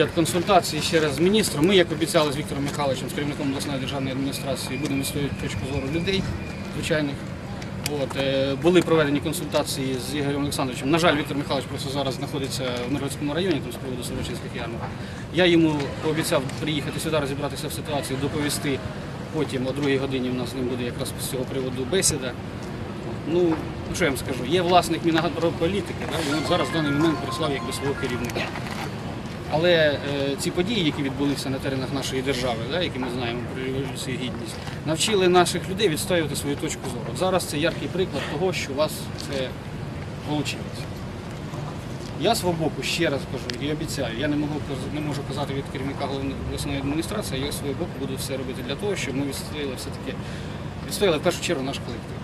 Я консультації ще раз з міністром. Ми, як обіцяли з Віктором Михайловичем, з керівником обласної державної адміністрації, будемо відстоювати точку зору людей звичайних. От, е, були проведені консультації з Ігорем Олександровичем. На жаль, Віктор Михайлович просто зараз знаходиться в Миргородському районі, там з приводу Сорочинських ярмарок. Я йому пообіцяв приїхати сюди, розібратися в ситуації, доповісти. Потім о другій годині у нас ним буде якраз з цього приводу бесіда. Ну, ну, що я вам скажу, є власник Мінагрополітики, да, він зараз в даний момент прислав якби свого керівника. Але е, ці події, які відбулися на теренах нашої держави, да, які ми знаємо про революцію гідність, навчили наших людей відстоювати свою точку зору. От Зараз це яркий приклад того, що у вас це вийшло. Я свого боку ще раз кажу і обіцяю, я не можу, не можу казати від керівника головної обласної адміністрації, я свого боку буду все робити для того, щоб ми відстояли все-таки відстояли в першу чергу наш колектив.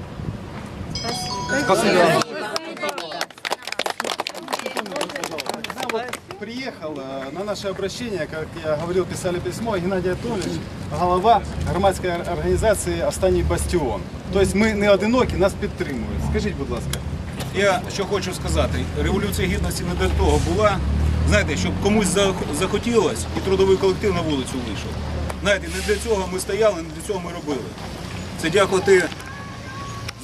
Приехал на наше обращение, как я говорил, писали письмо, Геннадий Анатольевич, голова громадської організації «Останній бастіон». Тобто ми не одинокі, нас підтримують. Скажіть, будь ласка. Я що хочу сказати, революція гідності не для того була, знаєте, щоб комусь зах- захотілось і трудовий колектив на вулицю вийшов. Знаєте, не для цього ми стояли, не для цього ми робили. Це дякувати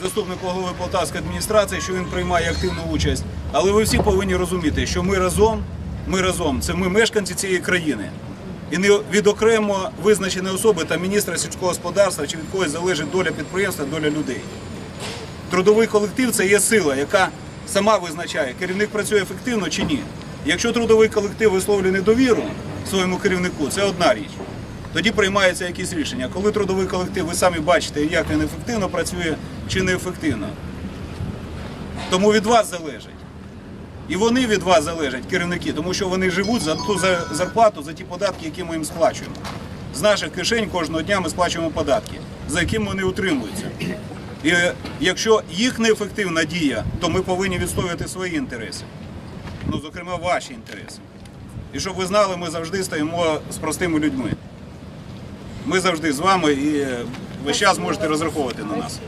заступнику голови Полтавської адміністрації, що він приймає активну участь. Але ви всі повинні розуміти, що ми разом, ми разом, це ми мешканці цієї країни. І не від окремо визначеної особи та міністра сільського господарства чи від когось залежить доля підприємства, доля людей. Трудовий колектив це є сила, яка сама визначає, керівник працює ефективно чи ні. Якщо трудовий колектив висловлює недовіру своєму керівнику, це одна річ. Тоді приймаються якісь рішення. Коли трудовий колектив, ви самі бачите, як він ефективно працює чи неефективно. Тому від вас залежить. І вони від вас залежать, керівники, тому що вони живуть за ту за- зарплату, за ті податки, які ми їм сплачуємо. З наших кишень кожного дня ми сплачуємо податки, за якими вони утримуються. І е, якщо їх неефективна дія, то ми повинні відстоювати свої інтереси. Ну, зокрема, ваші інтереси. І щоб ви знали, ми завжди стоїмо з простими людьми. Ми завжди з вами і е, весь час можете розраховувати на нас.